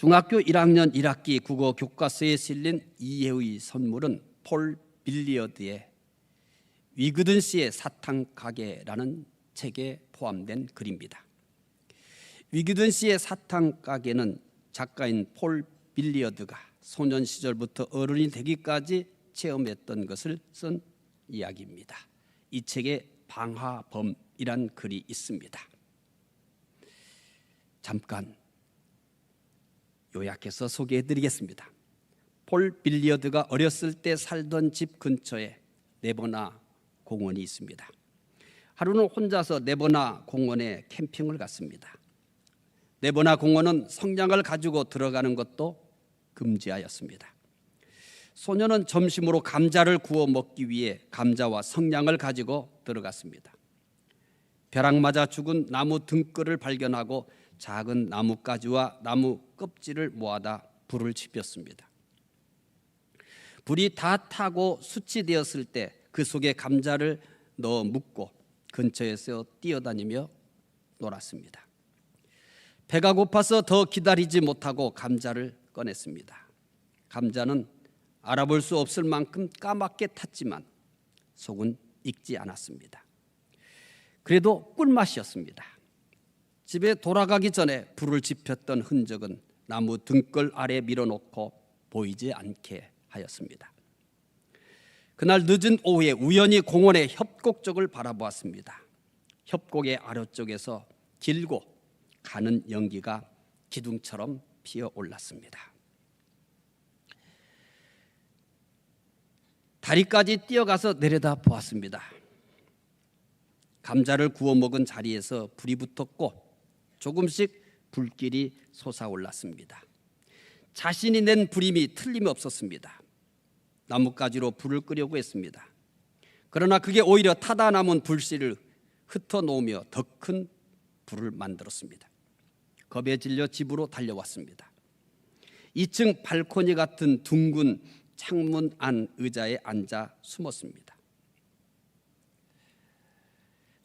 중학교 1학년 1학기 국어 교과서에 실린 이해의 선물은 폴 빌리어드의 위그든 씨의 사탕 가게라는 책에 포함된 글입니다. 위그든 씨의 사탕 가게는 작가인 폴 빌리어드가 소년 시절부터 어른이 되기까지 체험했던 것을 쓴 이야기입니다. 이 책에 방화범이란 글이 있습니다. 잠깐 요약해서 소개해 드리겠습니다. 폴 빌리어드가 어렸을 때 살던 집 근처에 네버나 공원이 있습니다. 하루는 혼자서 네버나 공원에 캠핑을 갔습니다. 네버나 공원은 성냥을 가지고 들어가는 것도 금지하였습니다. 소녀는 점심으로 감자를 구워 먹기 위해 감자와 성냥을 가지고 들어갔습니다. 벼락 맞아 죽은 나무 등끌을 발견하고 작은 나뭇가지와 나무 껍질을 모아다 불을 지폈습니다. 불이 다 타고 수치되었을 때 그 속에 감자를 넣어 묻고 근처에서 뛰어다니며 놀았습니다. 배가 고파서 더 기다리지 못하고 감자를 꺼냈습니다. 감자는 알아볼 수 없을 만큼 까맣게 탔지만 속은 익지 않았습니다. 그래도 꿀맛이었습니다. 집에 돌아가기 전에 불을 지폈던 흔적은 나무 등골 아래 밀어놓고 보이지 않게 하였습니다. 그날 늦은 오후에 우연히 공원의 협곡 쪽을 바라보았습니다. 협곡의 아래쪽에서 길고 가는 연기가 기둥처럼 피어 올랐습니다. 다리까지 뛰어가서 내려다 보았습니다. 감자를 구워 먹은 자리에서 불이 붙었고 조금씩 불길이 솟아올랐습니다. 자신이 낸 불임이 틀림없었습니다. 나뭇가지로 불을 끄려고 했습니다. 그러나 그게 오히려 타다 남은 불씨를 흩어 놓으며 더 큰 불을 만들었습니다. 겁에 질려 집으로 달려왔습니다. 2층 발코니 같은 둥근 창문 안 의자에 앉아 숨었습니다.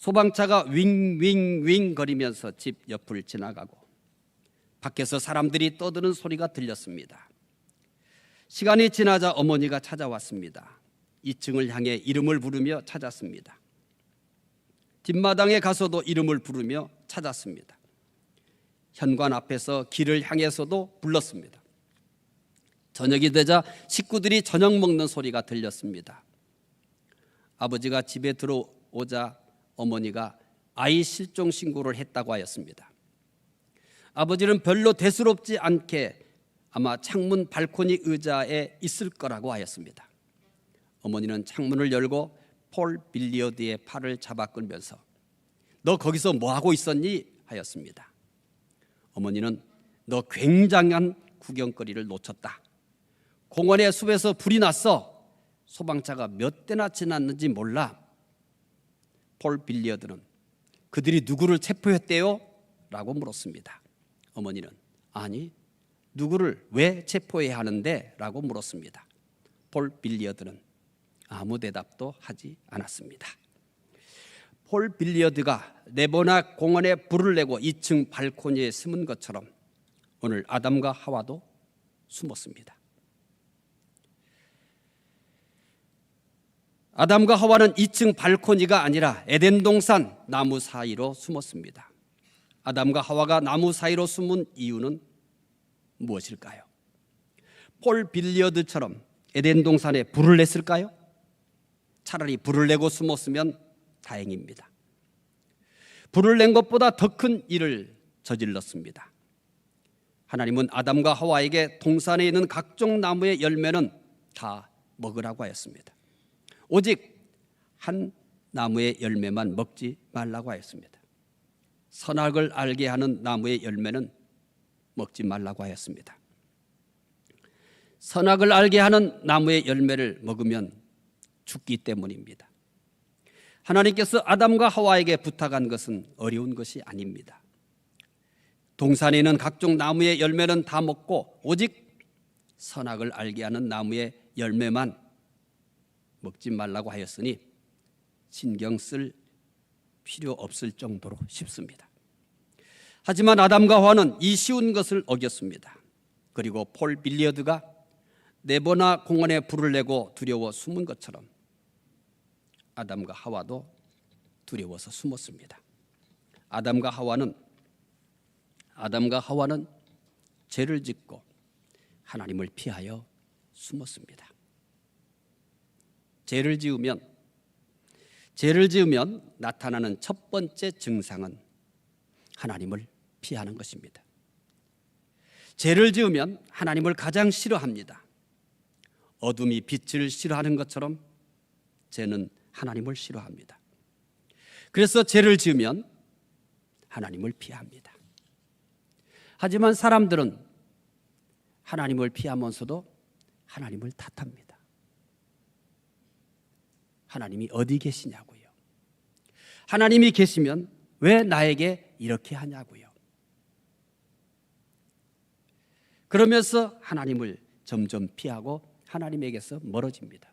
소방차가 윙윙윙 거리면서 집 옆을 지나가고 밖에서 사람들이 떠드는 소리가 들렸습니다. 시간이 지나자 어머니가 찾아왔습니다. 2층을 향해 이름을 부르며 찾았습니다. 뒷마당에 가서도 이름을 부르며 찾았습니다. 현관 앞에서 길을 향해서도 불렀습니다. 저녁이 되자 식구들이 저녁 먹는 소리가 들렸습니다. 아버지가 집에 들어오자 어머니가 아이 실종 신고를 했다고 하였습니다. 아버지는 별로 대수롭지 않게 아마 창문 발코니 의자에 있을 거라고 하였습니다. 어머니는 창문을 열고 폴 빌리어드의 팔을 잡아 끌면서 너 거기서 뭐 하고 있었니 하였습니다. 어머니는 너 굉장한 구경거리를 놓쳤다. 공원의 숲에서 불이 났어. 소방차가 몇 대나 지났는지 몰라. 폴 빌리어드는 그들이 누구를 체포했대요? 라고 물었습니다. 어머니는 아니 누구를 왜 체포해야 하는데? 라고 물었습니다. 폴 빌리어드는 아무 대답도 하지 않았습니다. 폴 빌리어드가 네버나 공원에 불을 내고 2층 발코니에 숨은 것처럼 오늘 아담과 하와도 숨었습니다. 아담과 하와는 2층 발코니가 아니라 에덴 동산 나무 사이로 숨었습니다. 아담과 하와가 나무 사이로 숨은 이유는 무엇일까요? 폴 빌리어드처럼 에덴 동산에 불을 냈을까요? 차라리 불을 내고 숨었으면 다행입니다. 불을 낸 것보다 더 큰 일을 저질렀습니다. 하나님은 아담과 하와에게 동산에 있는 각종 나무의 열매는 다 먹으라고 하였습니다. 오직 한 나무의 열매만 먹지 말라고 하였습니다. 선악을 알게 하는 나무의 열매는 먹지 말라고 하였습니다. 선악을 알게 하는 나무의 열매를 먹으면 죽기 때문입니다. 하나님께서 아담과 하와에게 부탁한 것은 어려운 것이 아닙니다. 동산에 있는 각종 나무의 열매는 다 먹고 오직 선악을 알게 하는 나무의 열매만 먹지 말라고 하였으니 신경 쓸 필요 없을 정도로 쉽습니다. 하지만 아담과 하와는 이 쉬운 것을 어겼습니다. 그리고 폴 빌리어드가 네버나 공원에 불을 내고 두려워 숨은 것처럼 아담과 하와도 두려워서 숨었습니다. 아담과 하와는 아담과 하와는 죄를 짓고 하나님을 피하여 숨었습니다. 죄를 지으면 죄를 지으면 나타나는 첫 번째 증상은 하나님을 피하는 것입니다. 죄를 지으면 하나님을 가장 싫어합니다. 어둠이 빛을 싫어하는 것처럼 죄는 하나님을 싫어합니다. 그래서 죄를 지으면 하나님을 피합니다. 하지만 사람들은 하나님을 피하면서도 하나님을 탓합니다. 하나님이 어디 계시냐고요. 하나님이 계시면 왜 나에게 이렇게 하냐고요. 그러면서 하나님을 점점 피하고 하나님에게서 멀어집니다.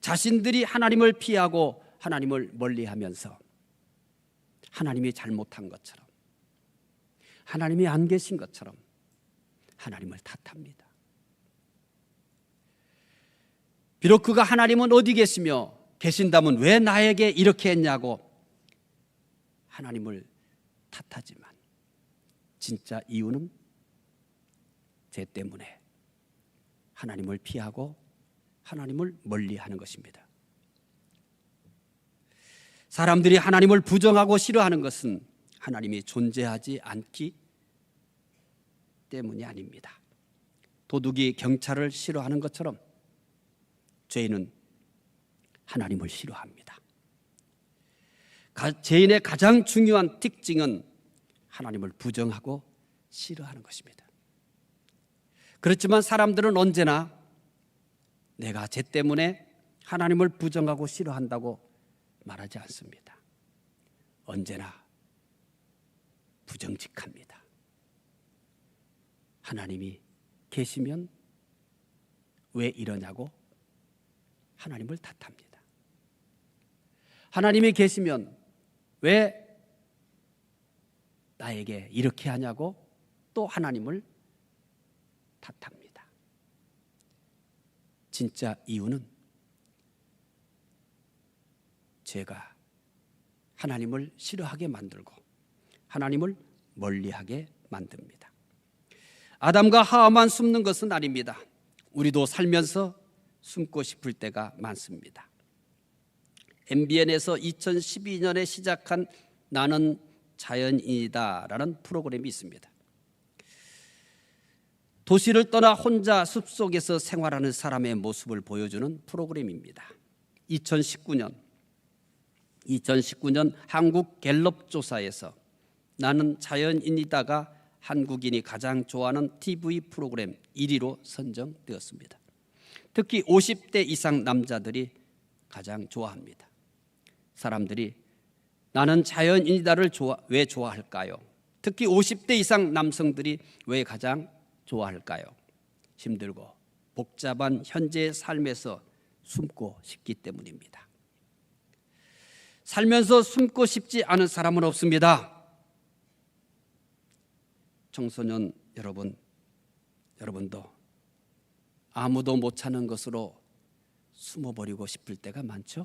자신들이 하나님을 피하고 하나님을 멀리 하면서 하나님이 잘못한 것처럼 하나님이 안 계신 것처럼 하나님을 탓합니다. 비록 그가 하나님은 어디 계시며 계신다면 왜 나에게 이렇게 했냐고 하나님을 탓하지만 진짜 이유는 죄 때문에 하나님을 피하고 하나님을 멀리 하는 것입니다. 사람들이 하나님을 부정하고 싫어하는 것은 하나님이 존재하지 않기 때문이 아닙니다. 도둑이 경찰을 싫어하는 것처럼 죄인은 하나님을 싫어합니다. 죄인의 가장 중요한 특징은 하나님을 부정하고 싫어하는 것입니다. 그렇지만 사람들은 언제나 내가 죄 때문에 하나님을 부정하고 싫어한다고 말하지 않습니다. 언제나 부정직합니다. 하나님이 계시면 왜 이러냐고 하나님을 탓합니다. 하나님이 계시면 왜 나에게 이렇게 하냐고 또 하나님을 탓합니다. 진짜 이유는 죄가 하나님을 싫어하게 만들고 하나님을 멀리하게 만듭니다. 아담과 하와만 숨는 것은 아닙니다. 우리도 살면서 숨고 싶을 때가 많습니다. MBN에서 2012년에 시작한 나는 자연인이다라는 프로그램이 있습니다. 도시를 떠나 혼자 숲속에서 생활하는 사람의 모습을 보여주는 프로그램입니다. 2019년 2019년 한국 갤럽 조사에서 나는 자연인이다가 한국인이 가장 좋아하는 TV 프로그램 1위로 선정되었습니다. 특히 50대 이상 남자들이 가장 좋아합니다. 사람들이 나는 자연인이다를 좋아, 왜 좋아할까요? 특히 50대 이상 남성들이 왜 가장 좋아할까요? 힘들고 복잡한 현재의 삶에서 숨고 싶기 때문입니다. 살면서 숨고 싶지 않은 사람은 없습니다. 청소년 여러분, 여러분도 아무도 못 찾는 것으로 숨어버리고 싶을 때가 많죠?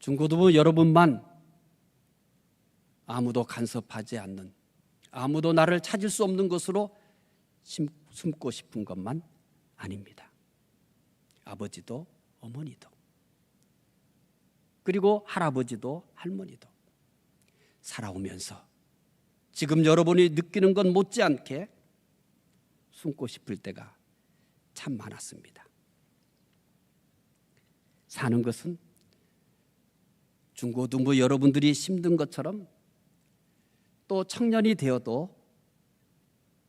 중고등부 여러분만 아무도 간섭하지 않는 아무도 나를 찾을 수 없는 것으로 숨고 싶은 것만 아닙니다. 아버지도 어머니도 그리고 할아버지도 할머니도 살아오면서 지금 여러분이 느끼는 건 못지않게 숨고 싶을 때가 참 많았습니다. 사는 것은 중고등부 여러분들이 힘든 것처럼 또 청년이 되어도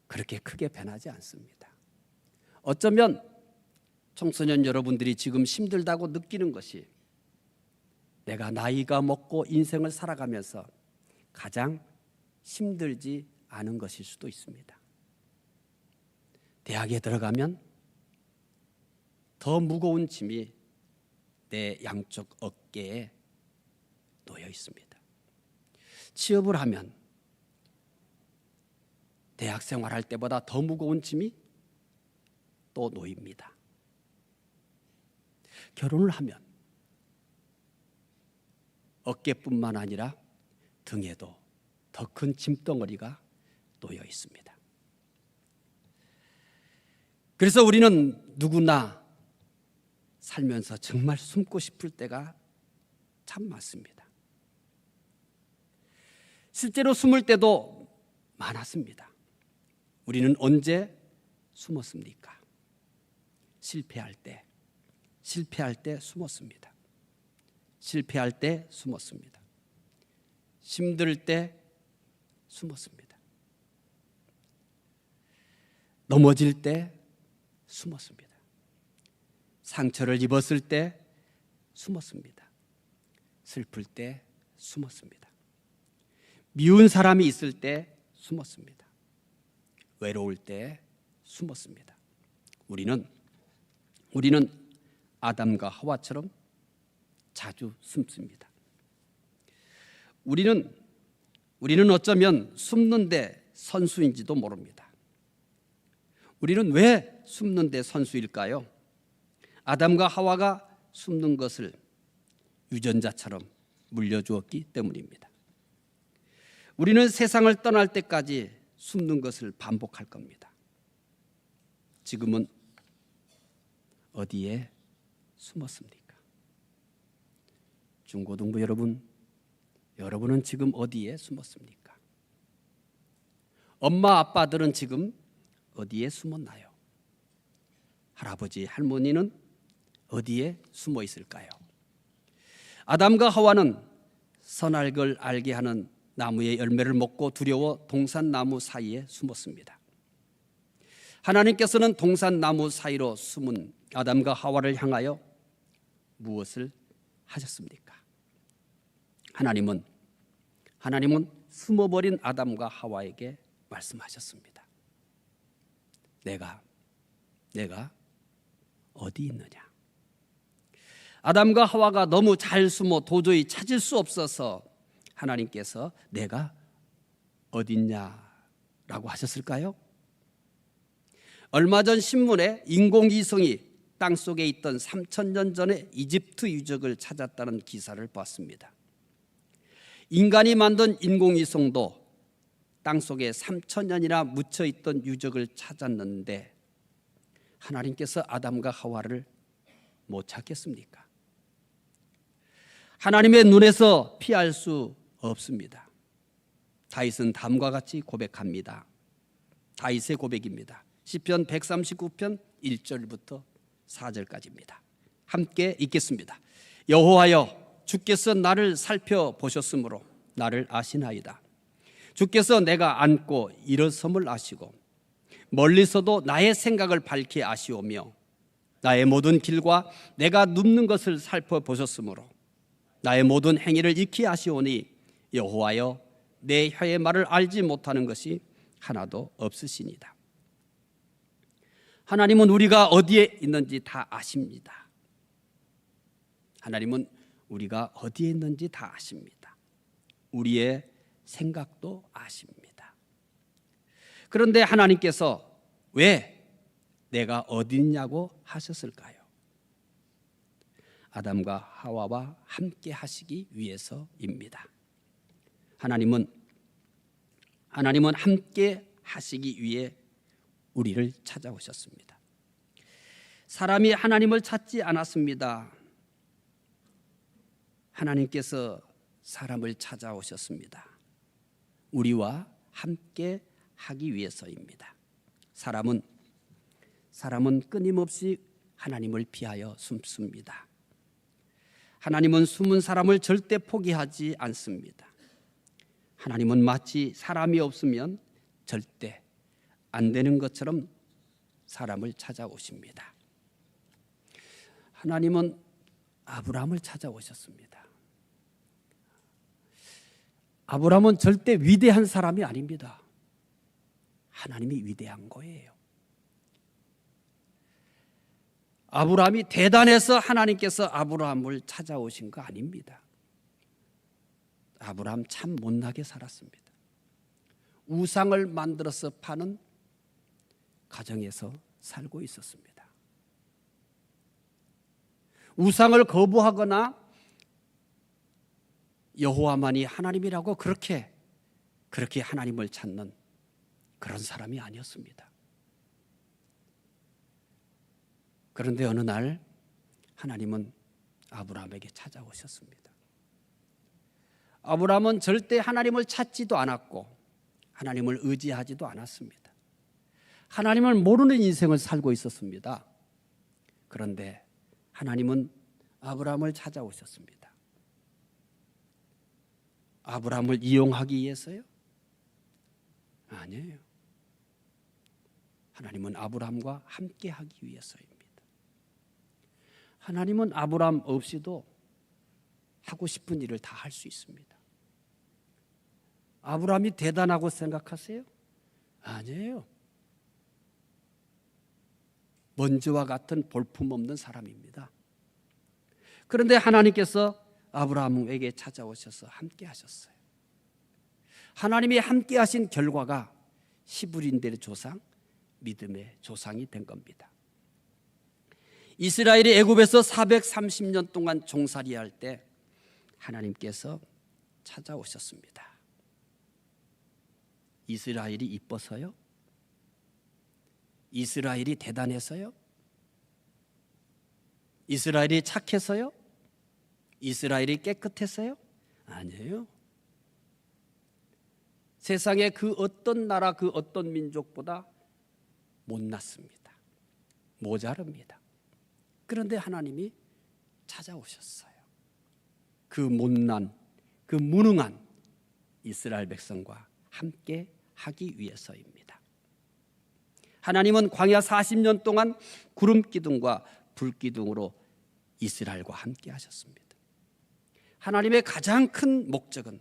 그렇게 크게 변하지 않습니다. 어쩌면 청소년 여러분들이 지금 힘들다고 느끼는 것이 내가 나이가 먹고 인생을 살아가면서 가장 힘들지 않은 것일 수도 있습니다. 대학에 들어가면 더 무거운 짐이 내 양쪽 어깨에 놓여 있습니다. 취업을 하면 대학 생활할 때보다 더 무거운 짐이 또 놓입니다. 결혼을 하면 어깨뿐만 아니라 등에도 더 큰 짐덩어리가 놓여 있습니다. 그래서 우리는 누구나 살면서 정말 숨고 싶을 때가 참 많습니다. 실제로 숨을 때도 많았습니다. 우리는 언제 숨었습니까? 실패할 때, 실패할 때 숨었습니다. 실패할 때 숨었습니다. 힘들 때 숨었습니다. 넘어질 때 숨었습니다. 상처를 입었을 때 숨었습니다. 슬플 때 숨었습니다. 미운 사람이 있을 때 숨었습니다. 외로울 때 숨었습니다. 우리는 우리는 아담과 하와처럼 자주 숨습니다. 우리는 우리는 어쩌면 숨는데 선수인지도 모릅니다. 우리는 왜 숨는 데 선수일까요? 아담과 하와가 숨는 것을 유전자처럼 물려주었기 때문입니다. 우리는 세상을 떠날 때까지 숨는 것을 반복할 겁니다. 지금은 어디에 숨었습니까? 중고등부 여러분, 여러분은 지금 어디에 숨었습니까? 엄마 아빠들은 지금 어디에 숨었나요? 할아버지 할머니는 어디에 숨어 있을까요? 아담과 하와는 선할 걸 알게 하는 나무의 열매를 먹고 두려워 동산나무 사이에 숨었습니다. 하나님께서는 동산나무 사이로 숨은 아담과 하와를 향하여 무엇을 하셨습니까? 하나님은 하나님은 숨어버린 아담과 하와에게 말씀하셨습니다. 내가 내가 어디 있느냐? 아담과 하와가 너무 잘 숨어 도저히 찾을 수 없어서 하나님께서 내가 어딨냐라고 하셨을까요? 얼마 전 신문에 인공위성이 땅 속에 있던 3천 년 전에 이집트 유적을 찾았다는 기사를 봤습니다. 인간이 만든 인공위성도 땅 속에 3천 년이나 묻혀 있던 유적을 찾았는데 하나님께서 아담과 하와를 못 찾겠습니까? 하나님의 눈에서 피할 수 없습니다. 다윗은 다음과 같이 고백합니다. 다윗의 고백입니다. 시편 139편 1절부터 4절까지입니다. 함께 읽겠습니다. 여호와여 주께서 나를 살펴 보셨으므로 나를 아시나이다. 주께서 내가 앉고 일어섬을 아시고 멀리서도 나의 생각을 밝히 아시오며 나의 모든 길과 내가 눕는 것을 살펴보셨으므로 나의 모든 행위를 익히 아시오니 여호와여 내 혀의 말을 알지 못하는 것이 하나도 없으시니다. 하나님은 우리가 어디에 있는지 다 아십니다. 하나님은 우리가 어디에 있는지 다 아십니다. 우리의 생각도 아십니다. 그런데 하나님께서 왜 내가 어디 있냐고 하셨을까요? 아담과 하와와 함께 하시기 위해서입니다. 하나님은 하나님은 함께 하시기 위해 우리를 찾아오셨습니다. 사람이 하나님을 찾지 않았습니다. 하나님께서 사람을 찾아오셨습니다. 우리와 함께 하기 위해서입니다. 사람은 사람은 끊임없이 하나님을 피하여 숨습니다. 하나님은 숨은 사람을 절대 포기하지 않습니다. 하나님은 마치 사람이 없으면 절대 안 되는 것처럼 사람을 찾아오십니다. 하나님은 아브라함을 찾아오셨습니다. 아브라함은 절대 위대한 사람이 아닙니다. 하나님이 위대한 거예요. 아브라함이 대단해서 하나님께서 아브라함을 찾아오신 거 아닙니다. 아브라함 참 못나게 살았습니다. 우상을 만들어서 파는 가정에서 살고 있었습니다. 우상을 거부하거나 여호와만이 하나님이라고 그렇게 그렇게 하나님을 찾는 그런 사람이 아니었습니다. 그런데 어느 날 하나님은 아브라함에게 찾아오셨습니다. 아브라함은 절대 하나님을 찾지도 않았고 하나님을 의지하지도 않았습니다. 하나님을 모르는 인생을 살고 있었습니다. 그런데 하나님은 아브라함을 찾아오셨습니다. 아브라함을 이용하기 위해서요? 아니에요. 하나님은 아브라함과 함께 하기 위해서입니다. 하나님은 아브라함 없이도 하고 싶은 일을 다 할 수 있습니다. 아브라함이 대단하고 생각하세요? 아니에요. 먼지와 같은 볼품없는 사람입니다. 그런데 하나님께서 아브라함에게 찾아오셔서 함께 하셨어요. 하나님이 함께 하신 결과가 히브리인들의 조상, 믿음의 조상이 된 겁니다. 이스라엘이 애굽에서 430년 동안 종살이 할 때 하나님께서 찾아오셨습니다. 이스라엘이 이뻐서요? 이스라엘이 대단해서요? 이스라엘이 착해서요? 이스라엘이 깨끗해서요? 아니에요. 세상의 그 어떤 나라 그 어떤 민족보다 못났습니다. 모자릅니다. 그런데 하나님이 찾아오셨어요. 그 못난, 그 무능한 이스라엘 백성과 함께 하기 위해서입니다. 하나님은 광야 40년 동안 구름 기둥과 불 기둥으로 이스라엘과 함께 하셨습니다. 하나님의 가장 큰 목적은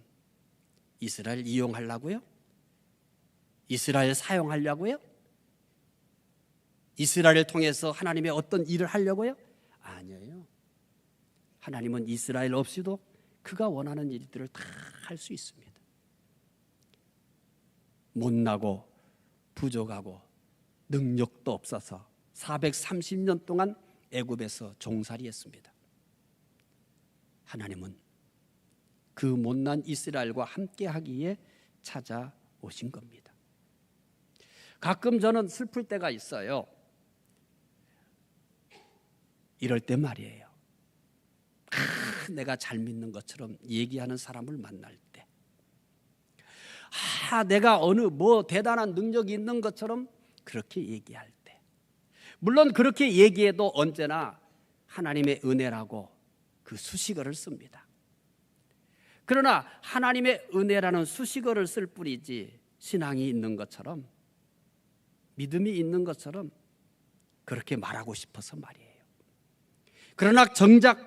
이스라엘 이용하려고요? 이스라엘 사용하려고요? 이스라엘을 통해서 하나님의 어떤 일을 하려고요? 아니에요. 하나님은 이스라엘 없이도 그가 원하는 일들을 다 할 수 있습니다. 못나고 부족하고 능력도 없어서 430년 동안 애굽에서 종살이했습니다. 하나님은 그 못난 이스라엘과 함께 하기에 찾아오신 겁니다. 가끔 저는 슬플 때가 있어요. 이럴 때 말이에요. 아, 내가 잘 믿는 것처럼 얘기하는 사람을 만날 때. 아, 내가 어느 뭐 대단한 능력이 있는 것처럼 그렇게 얘기할 때. 물론 그렇게 얘기해도 언제나 하나님의 은혜라고 그 수식어를 씁니다. 그러나 하나님의 은혜라는 수식어를 쓸 뿐이지 신앙이 있는 것처럼 믿음이 있는 것처럼 그렇게 말하고 싶어서 말이에요. 그러나 정작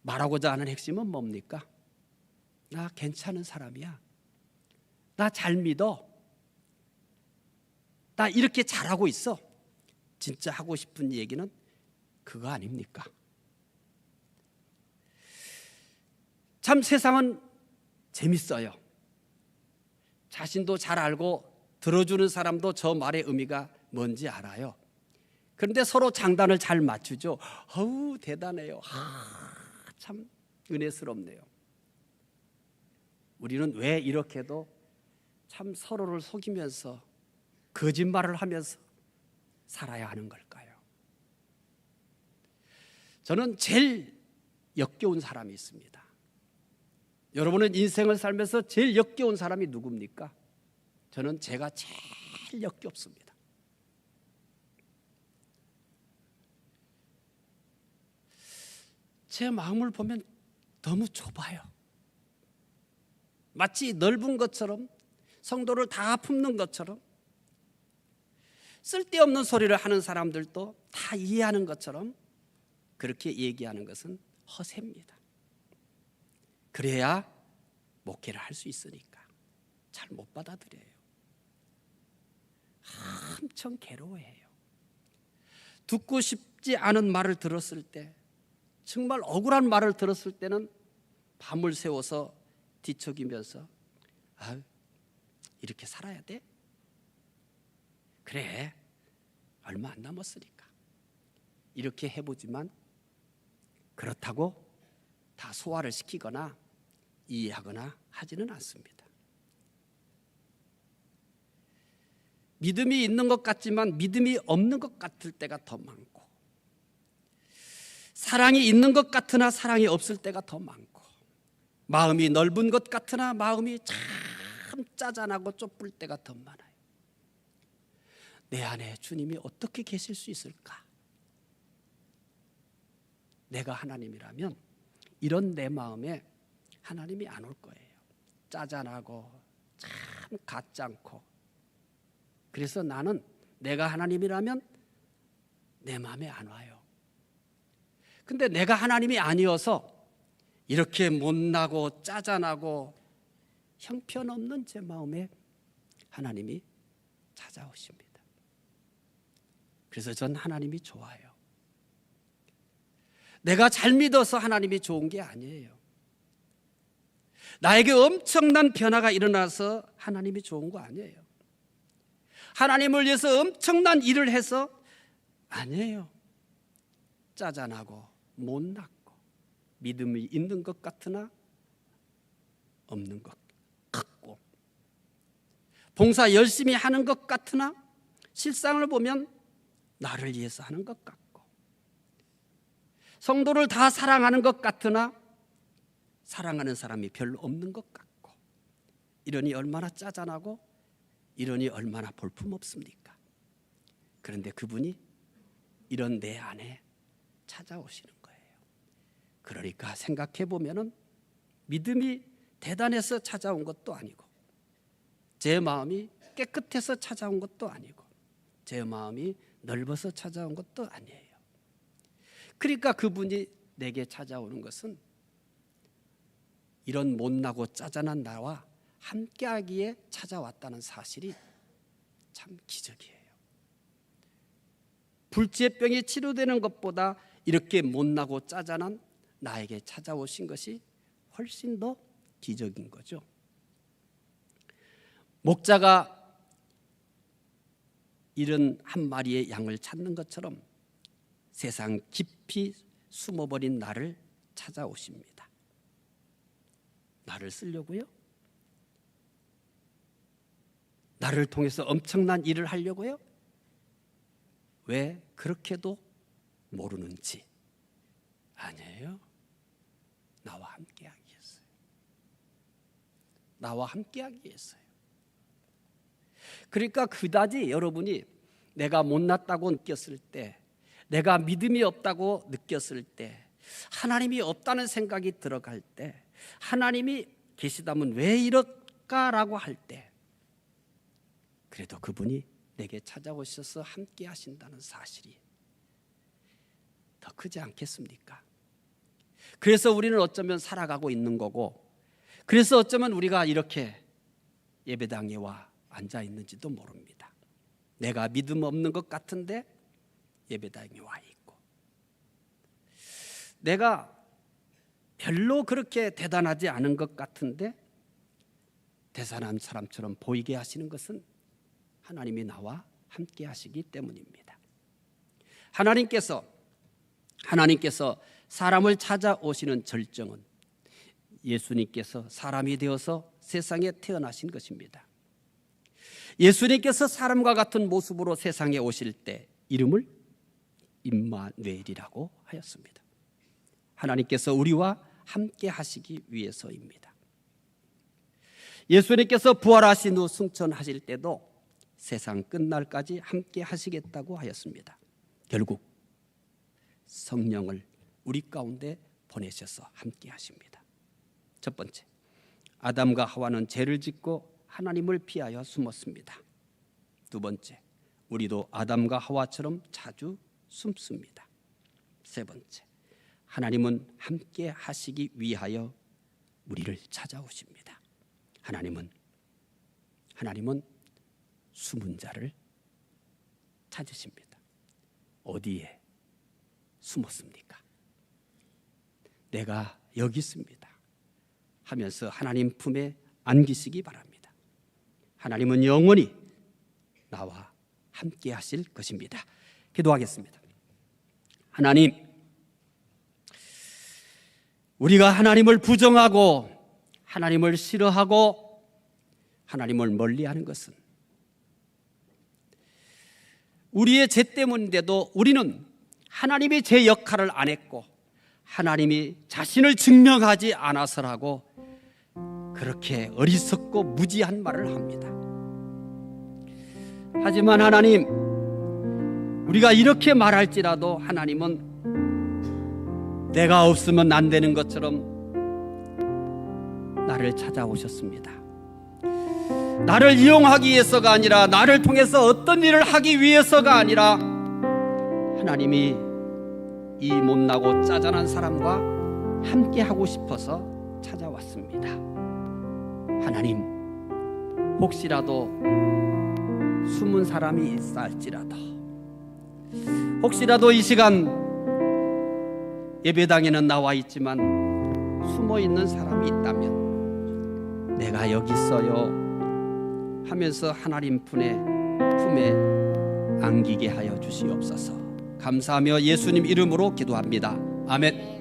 말하고자 하는 핵심은 뭡니까? 나 괜찮은 사람이야. 나 잘 믿어. 나 이렇게 잘하고 있어. 진짜 하고 싶은 얘기는 그거 아닙니까? 참 세상은 재밌어요. 자신도 잘 알고 들어주는 사람도 저 말의 의미가 뭔지 알아요. 그런데 서로 장단을 잘 맞추죠. 어우 대단해요. 하, 참 은혜스럽네요. 우리는 왜 이렇게도 참 서로를 속이면서 거짓말을 하면서 살아야 하는 걸까요? 저는 제일 역겨운 사람이 있습니다. 여러분은 인생을 살면서 제일 역겨운 사람이 누굽니까? 저는 제가 제일 역겹습니다. 제 마음을 보면 너무 좁아요. 마치 넓은 것처럼 성도를 다 품는 것처럼 쓸데없는 소리를 하는 사람들도 다 이해하는 것처럼 그렇게 얘기하는 것은 허세입니다. 그래야 목회를 할 수 있으니까 잘 못 받아들여요. 엄청 괴로워해요. 듣고 싶지 않은 말을 들었을 때 정말 억울한 말을 들었을 때는 밤을 새워서 뒤척이면서 아, 이렇게 살아야 돼? 그래. 얼마 안 남았으니까. 이렇게 해보지만 그렇다고 다 소화를 시키거나 이해하거나 하지는 않습니다. 믿음이 있는 것 같지만 믿음이 없는 것 같을 때가 더 많고 사랑이 있는 것 같으나 사랑이 없을 때가 더 많고 마음이 넓은 것 같으나 마음이 참 짜잔하고 좁을 때가 더 많아요. 내 안에 주님이 어떻게 계실 수 있을까? 내가 하나님이라면 이런 내 마음에 하나님이 안 올 거예요. 짜잔하고 참 가짜않고 그래서 나는 내가 하나님이라면 내 마음에 안 와요. 근데 내가 하나님이 아니어서 이렇게 못나고 짜잔하고 형편없는 제 마음에 하나님이 찾아오십니다. 그래서 전 하나님이 좋아요. 내가 잘 믿어서 하나님이 좋은 게 아니에요. 나에게 엄청난 변화가 일어나서 하나님이 좋은 거 아니에요. 하나님을 위해서 엄청난 일을 해서 아니에요. 짜잔하고 못났고 믿음이 있는 것 같으나 없는 것 같고 봉사 열심히 하는 것 같으나 실상을 보면 나를 위해서 하는 것 같고 성도를 다 사랑하는 것 같으나 사랑하는 사람이 별로 없는 것 같고 이러니 얼마나 짜잔하고 이러니 얼마나 볼품없습니까? 그런데 그분이 이런 내 안에 찾아오시는 거예요. 그러니까 생각해 보면은 믿음이 대단해서 찾아온 것도 아니고 제 마음이 깨끗해서 찾아온 것도 아니고 제 마음이 넓어서 찾아온 것도 아니에요. 그러니까 그분이 내게 찾아오는 것은 이런 못나고 짜잔한 나와 함께하기에 찾아왔다는 사실이 참 기적이에요. 불치병이 치료되는 것보다 이렇게 못나고 짜잔한 나에게 찾아오신 것이 훨씬 더 기적인 거죠. 목자가 이런 한 마리의 양을 찾는 것처럼 세상 깊이 숨어버린 나를 찾아오십니다. 나를 쓰려고요? 나를 통해서 엄청난 일을 하려고요? 왜 그렇게도 모르는지 아니에요. 나와 함께 하기 위해서요. 나와 함께 하기 위해서요. 그러니까 그다지 여러분이 내가 못났다고 느꼈을 때, 내가 믿음이 없다고 느꼈을 때, 하나님이 없다는 생각이 들어갈 때, 하나님이 계시다면 왜 이럴까라고 할 때, 그래도 그분이 내게 찾아오셔서 함께 하신다는 사실이 더 크지 않겠습니까? 그래서 우리는 어쩌면 살아가고 있는 거고, 그래서 어쩌면 우리가 이렇게 예배당에 와 앉아 있는지도 모릅니다. 내가 믿음 없는 것 같은데 예배당에 와 있고, 내가 별로 그렇게 대단하지 않은 것 같은데 대단한 사람처럼 보이게 하시는 것은 하나님이 나와 함께 하시기 때문입니다. 하나님께서 하나님께서 사람을 찾아오시는 절정은 예수님께서 사람이 되어서 세상에 태어나신 것입니다. 예수님께서 사람과 같은 모습으로 세상에 오실 때 이름을 임마누엘이라고 하였습니다. 하나님께서 우리와 함께 하시기 위해서입니다. 예수님께서 부활하신 후 승천하실 때도 세상 끝날까지 함께 하시겠다고 하였습니다. 결국 성령을 우리 가운데 보내셔서 함께 하십니다. 첫 번째, 아담과 하와는 죄를 짓고 하나님을 피하여 숨었습니다. 두 번째, 우리도 아담과 하와처럼 자주 숨습니다. 세 번째, 하나님은 함께 하시기 위하여 우리를 찾아오십니다. 하나님은 하나님은 숨은 자를 찾으십니다. 어디에 숨었습니까? 내가 여기 있습니다. 하면서 하나님 품에 안기시기 바랍니다. 하나님은 영원히 나와 함께 하실 것입니다. 기도하겠습니다. 하나님, 우리가 하나님을 부정하고 하나님을 싫어하고 하나님을 멀리하는 것은 우리의 죄 때문인데도 우리는 하나님이 제 역할을 안 했고 하나님이 자신을 증명하지 않아서라고 그렇게 어리석고 무지한 말을 합니다. 하지만 하나님, 우리가 이렇게 말할지라도 하나님은 내가 없으면 안 되는 것처럼 나를 찾아오셨습니다. 나를 이용하기 위해서가 아니라 나를 통해서 어떤 일을 하기 위해서가 아니라 하나님이 이 못나고 짜잔한 사람과 함께 하고 싶어서 찾아왔습니다. 하나님, 혹시라도 숨은 사람이 있을지라도 혹시라도 이 시간 예배당에는 나와 있지만 숨어 있는 사람이 있다면 내가 여기 있어요 하면서 하나님 품에 품에 안기게 하여 주시옵소서. 감사하며 예수님 이름으로 기도합니다. 아멘.